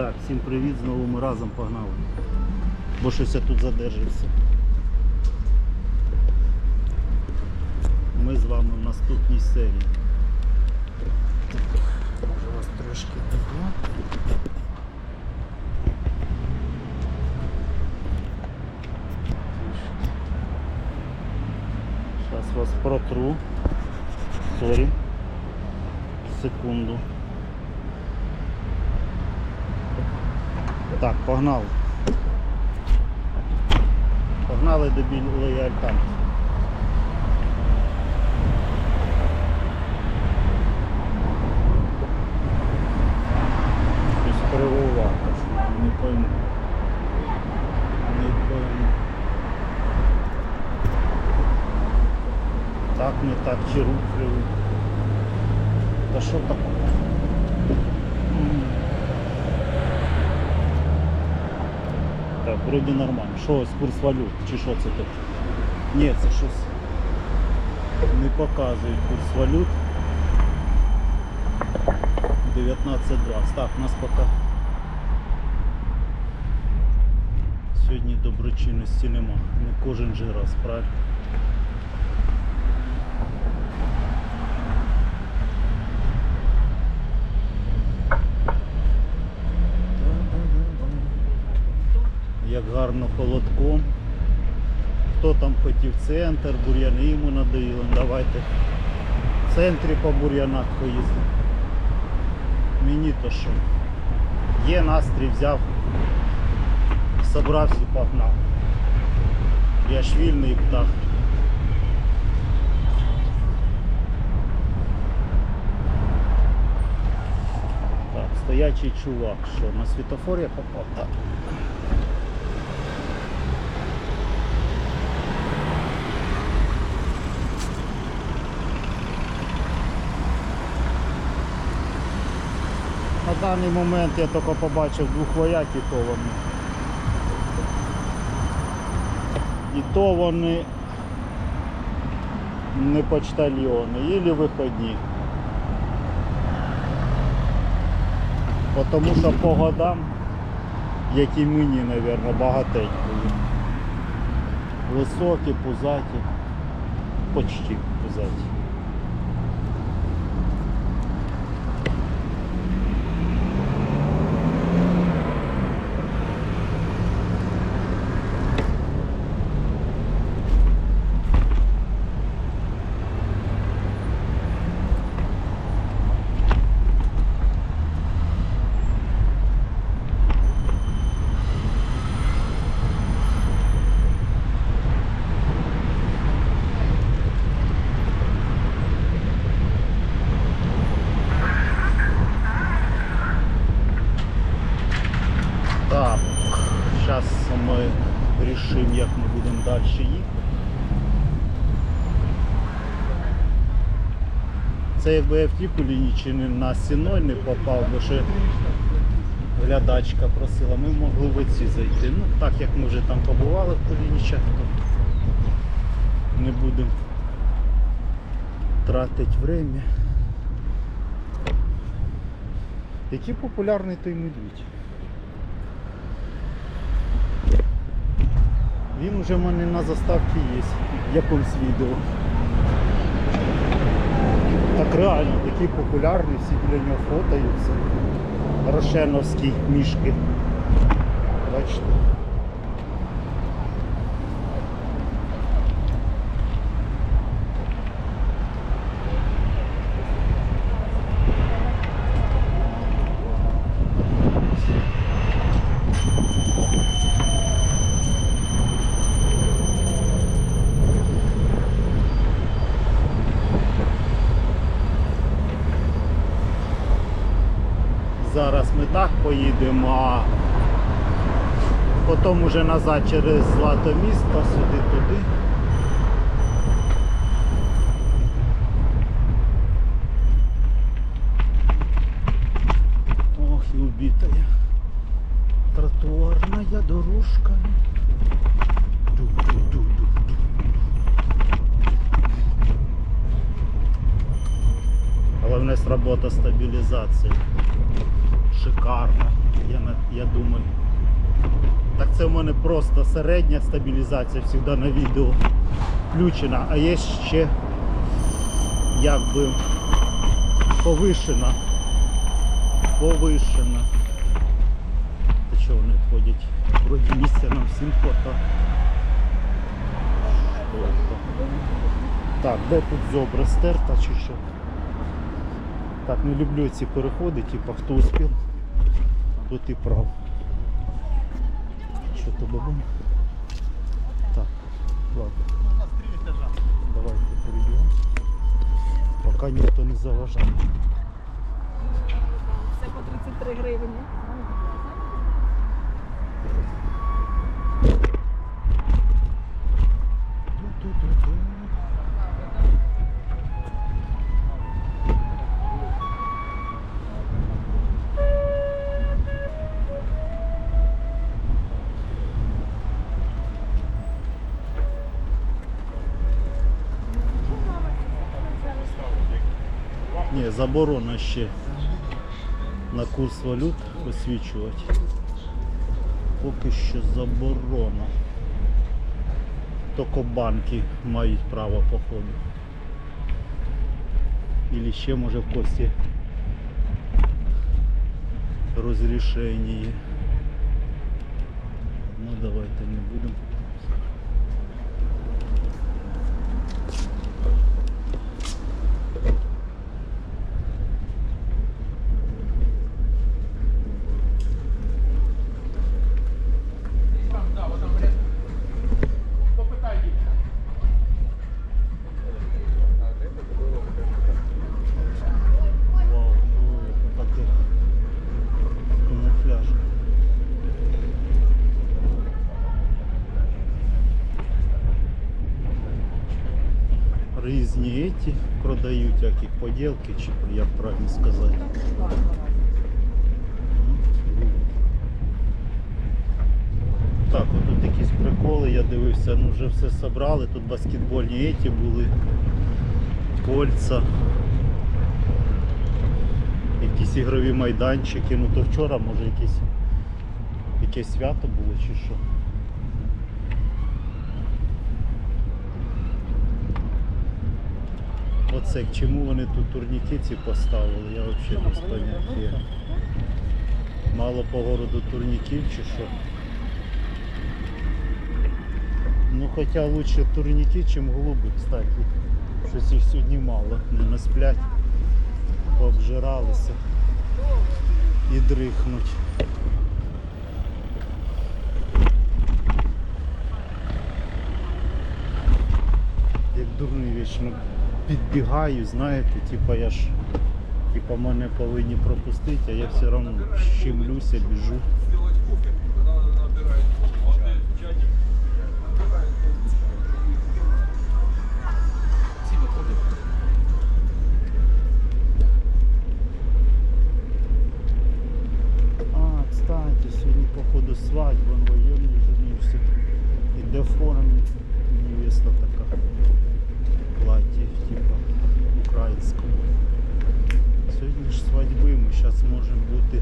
Так, всім привіт, знову ми разом погнали. Бо щось я тут задержався. Ми з вами в наступній серії. Може вас трошки було. Зараз вас протру. Сорі. Секунду. Так, погнали. Погнали до білої альтанки. Щось кривовато. Не пойму. Не пойму. Так, не так, чи рух кривий. Та що таке? М. Так, вроді нормально. Що ось курс валют? Чи що це таке? Ні, це щось не показує курс валют. 19.20. Так, нас поки сьогодні доброчинності нема. Не кожен же раз, правильно? Як гарно холодком. Хто там хотів центр, бур'яни йому надоїли. Давайте в центрі по бур'янах поїздимо. Мені то що. Є настрій, взяв, собрався і погнав. Я ж вільний птах. Так, стоячий чувак, що на світофор я попав? Так. Даний момент я тільки побачив двох вояків, то вони. І то вони не почтальйони, ілі виходні. Тому що по годам, як і мені, мабуть, багатенько. Високі, пузаті, почти пузаті. Так, зараз ми вирішимо, як ми будемо далі їхати. Це якби я в ті чи не на сіной не попав, бо ще глядачка просила, ми могли в оці зайти. Ну так як ми вже там побували в Кулінічах, то не будемо тратити время. Який популярний той медвідь? Він уже в мене на заставці є в якомусь відео. Так реально, такий популярний, всі біля нього фотаються. Рошеновські мішки. Бачите? Зараз ми так поїдемо, потім уже назад через Златомісто, сюди туди. Ох, і убитая. Тротуарная дорожка. Головне сработа стабілізації. Шикарно. Я, я думаю. Так це в мене просто середня стабілізація завжди на відео включена, а є ще якби повишена. Повишена. Та чого вони ходять? Вроді місця нам всім хвата. Так, де тут зобра стерта чи що? Так, не люблю ці переходи, типа хто успів, тот ти прав. Що то бабун? Так, ладно. У нас три этажа. Давайте перейдемо. Поки ніхто не заважає. Все по 33 гривні. Ні, заборона ще на курс валют освічувати. Поки що заборона. Тільки банки мають право походу. Или ще може в кості розрішення. Ну давайте не будемо. Там, да, вот там ряд. Попытай, Димка. Вау, ну это таке камуфляж. Різні еті продають, їх поділки, правильно сказати. Так, отут якісь приколи, я дивився, ну вже все собрали. Тут баскетбольні еті були, кольца якісь ігрові майданчики. Ну то вчора може якесь, якесь свято було чи що. Оце чому вони тут турніки ці поставили, я взагалі без поняття. Мало по городу турніків чи що. Ну хоча лучше турніки, чим голуби, кстати. Щось їх сьогодні мало, не насплять пообжиралися і дрихнуть. Як дурний вічно підбігаю, знаєте, типа я ж типа мене повинні пропустити, а я все одно щемлюся, біжу. зараз можемо бути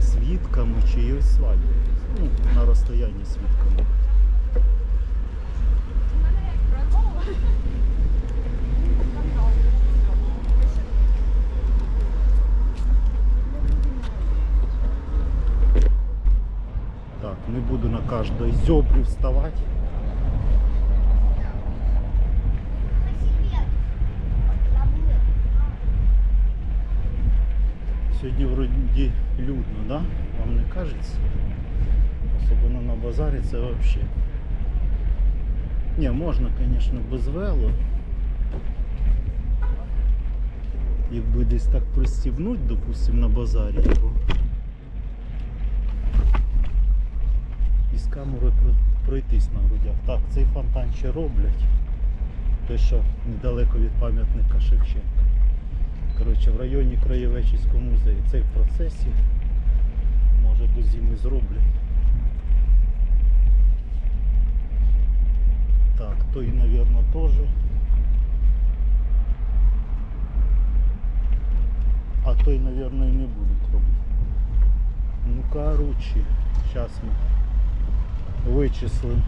свідками чиїсь свадьби. Ну, на розстоянні свідками. Так, не буду на кожної зьобрі вставати. Сьогодні вроді людно, да? Вам не кажеться? Особливо на базарі це взагалі. Ні, можна, звісно, без вело. Якби десь так пристібнуть, допустим, на базарі його. І з камерою пройтись на грудях. Так, цей фонтан ще роблять. Той, що недалеко від пам'ятника Шевченка. Коротше, в районі Краєвечівського музею. Цей в процесі. Може до зими зроблять. Так, той, мабуть, теж. А той, мабуть, і не будуть робити. Ну короче, сейчас мы вычислим.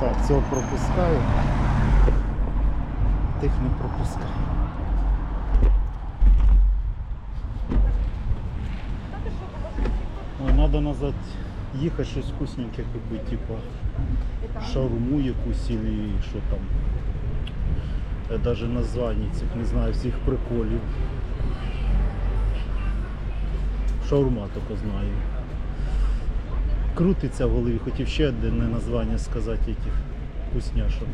Так, цього пропускаю. Тих не пропускаю. Ой, надо назад їхати щось вкусненьке купити, типа шаурму якусь или що там. Я даже названий цих не знаю всіх приколів. Шаурма тільки знаю. Крутиться в голові, хотів ще одне названня сказати яких вкусняшок.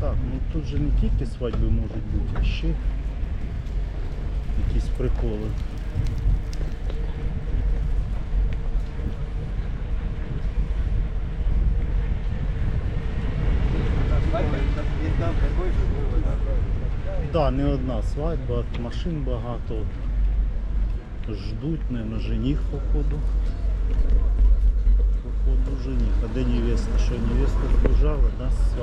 Так, ну тут же не тільки свадьби можуть бути, а ще якісь приколи. Да, не одна свадьба, машин багато. Ждуть, наверное, жених походу. Походу жених. А де невеста? Що невеста збіжала, да, з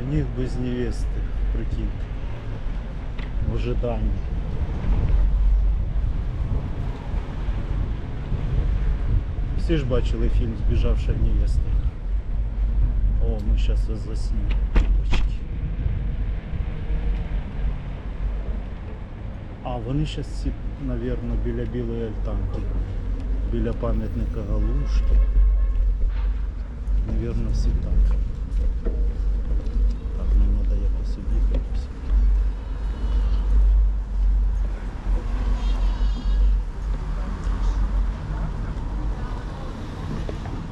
Жених без невесты, прикинь. В ожидании. Всі ж бачили фільм Збіжавша невеста. О, ми зараз заснімемо. А, вони зараз всі, напевно, біля білої альтанки. Біля пам'ятника Галушки. Навірно, всі так. Так, всі.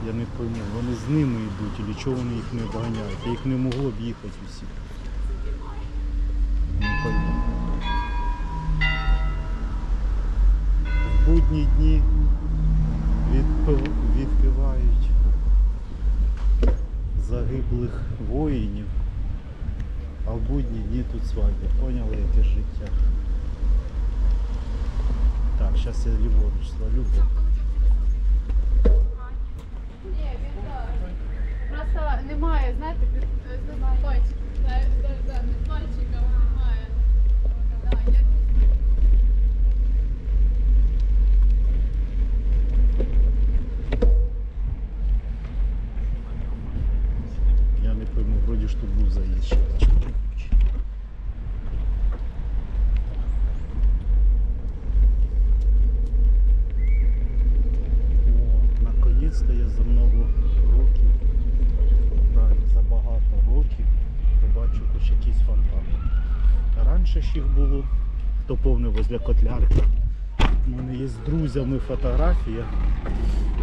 Я не пойму, вони з ними йдуть, і чого вони їх не обганяють. Їх не могло б їхати усі. Не пойму. В будні дні відпив- відпівають загиблих воїнів, а в будні дні тут свадьба. Поняли, яке життя. Так, зараз я ліворуч свалю. Просто немає, знаєте, під пальчик. Да, да, да, під пальчиком немає. Я... Я не пойму, вроді ж тут був заїзд. Я за много років, да, за багато років побачу хоч якийсь фонтан. Раніше ж їх було, хто повний возле котлярки. У мене є з друзями фотографія.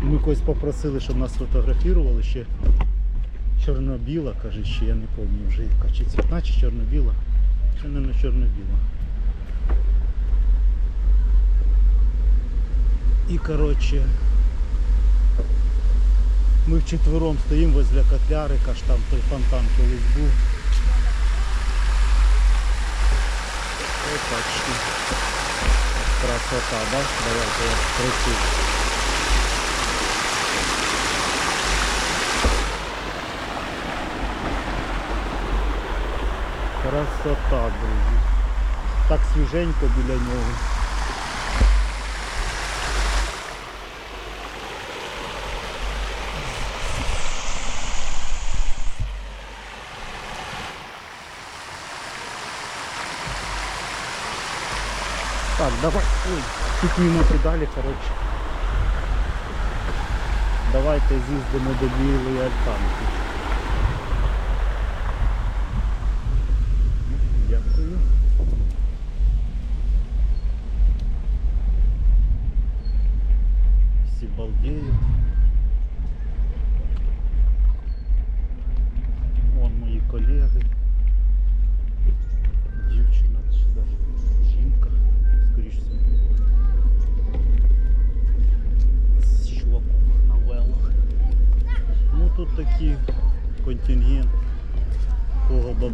Ми когось попросили, щоб нас фотографували ще чорно-біла, каже, ще я не пам'ятаю вже яка чи цвітна, чи чорно-біла. Чи не на чорно-біла. І коротше, ми вчетвером стоїмо возле котлярика, ж там той фонтан колись був. Опачки. Красота, да? Давайте я працюю. Красота, друзі. Так свіженько біля нього. Так, давай. Ой, тут минути далі, коротше. Давайте з'їздимо до білої альтанки.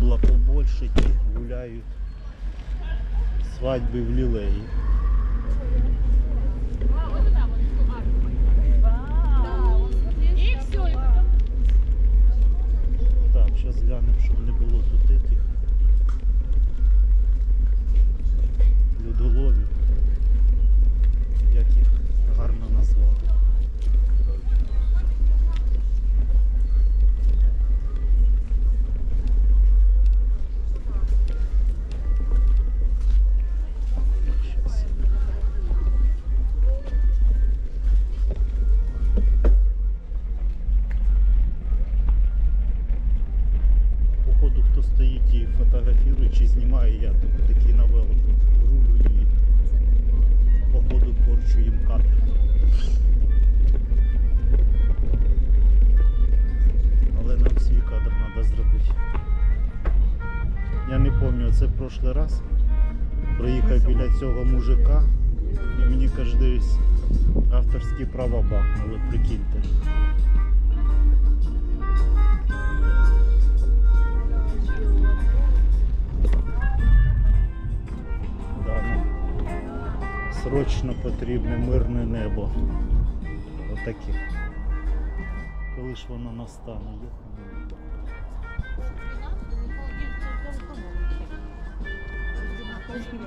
Бабла побольше, ті гуляють. Свадьби в лілеї. Все, и потом... щоб не було тут этих людоловів, авторські права бахнули, прикиньте. Срочно потрібне мирне небо. Отаке. Коли ж воно настане? Є? Короче,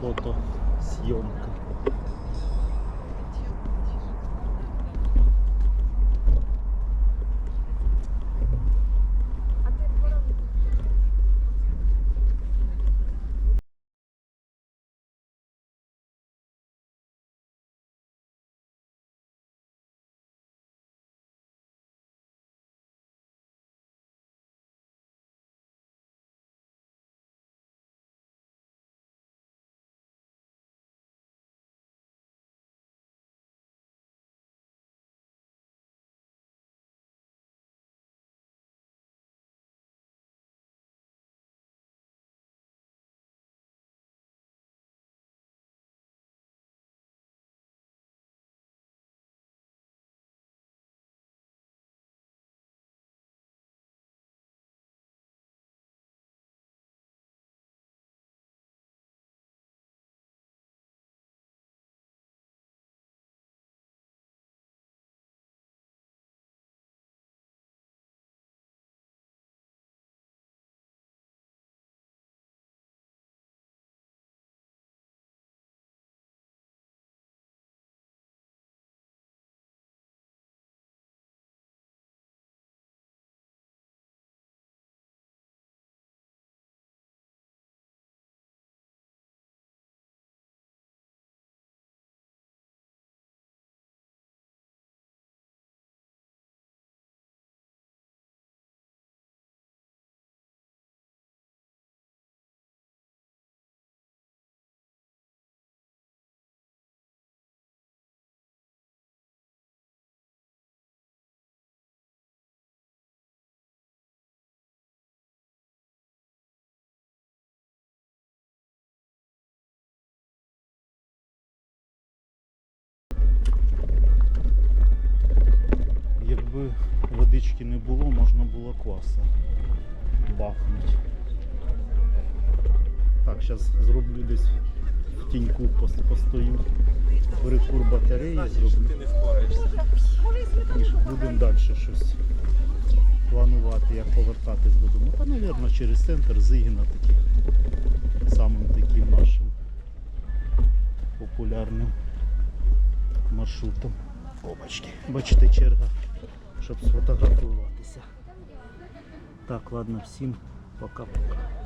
фото Якби водички не було, можна було кваса бахнути. Так, зараз зроблю десь в тіньку постою. Перекур батареї зроблю. Ти не впораєшся. І будемо далі щось планувати, як повертатись додому. Та, мабуть, через центр Зигіна таким самим таким нашим популярним маршрутом. Опачки. Бачите, черга, щоб сфотографуватися. Так, ладно, всім пока-пока.